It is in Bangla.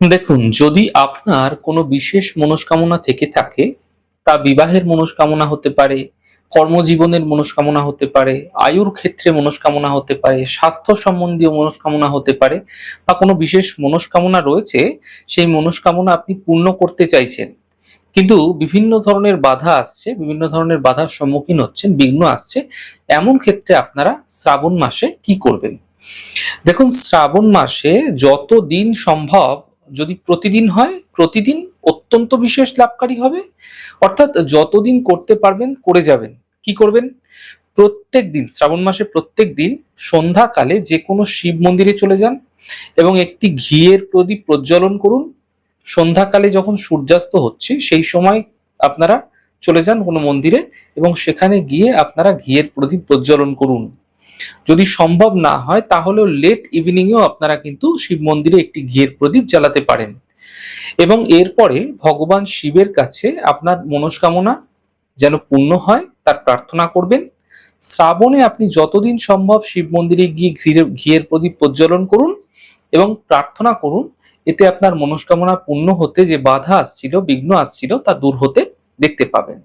দেখুন, যদি আপনার কোনো বিশেষ মনস্কামনা থেকে থাকে, তা বিবাহের মনস্কামনা হতে পারে, কর্মজীবনের মনস্কামনা হতে পারে, আয়ুর ক্ষেত্রে মনস্কামনা হতে পারে, স্বাস্থ্য সম্বন্ধীয় মনস্কামনা হতে পারে, বা কোনো বিশেষ মনস্কামনা রয়েছে, সেই মনস্কামনা আপনি পূর্ণ করতে চাইছেন। কিন্তু বিভিন্ন ধরনের বাধা আসছে, বিভিন্ন ধরনের বাধার সম্মুখীন হচ্ছেন, বিঘ্ন আসছে, এমন ক্ষেত্রে আপনারা শ্রাবণ মাসে কি করবেন? দেখুন, শ্রাবণ মাসে যত দিন সম্ভব যদি প্রতিদিন হয়, প্রতিদিন অত্যন্ত বিশেষ লাভকারী হবে। অর্থাৎ যতদিন করতে পারবেন, করে যাবেন। কি করবেন? প্রত্যেক দিন, শ্রাবণ মাসে প্রত্যেক দিন সন্ধ্যাকালে যে কোনো শিব মন্দিরে চলে যান এবং একটি ঘিয়ের প্রদীপ প্রজ্বলন করুন। সন্ধ্যাকালে যখন সূর্যাস্ত হচ্ছে, সেই সময় আপনারা চলে যান কোনো মন্দিরে এবং সেখানে গিয়ে আপনারা ঘিয়ের প্রদীপ প্রজ্বলন করুন। যদি সম্ভব না হয়, তাহলেও লেট ইভিনিংয়েও আপনারা কিন্তু শিব মন্দিরে একটি ঘিয়ের প্রদীপ জ্বালাতে পারেন। এবং এরপরে ভগবান শিবের কাছে আপনার মনস্কামনা যেন পূর্ণ হয়, তার প্রার্থনা করবেন। শ্রাবণে আপনি যতদিন সম্ভব শিব মন্দিরে গিয়ে ঘিয়ের প্রদীপ প্রজ্বলন করুন এবং প্রার্থনা করুন, এতে আপনার মনস্কামনা পূর্ণ হতে যে বাধা আসছিল, বিঘ্ন আসছিল, তা দূর হতে দেখতে পাবেন।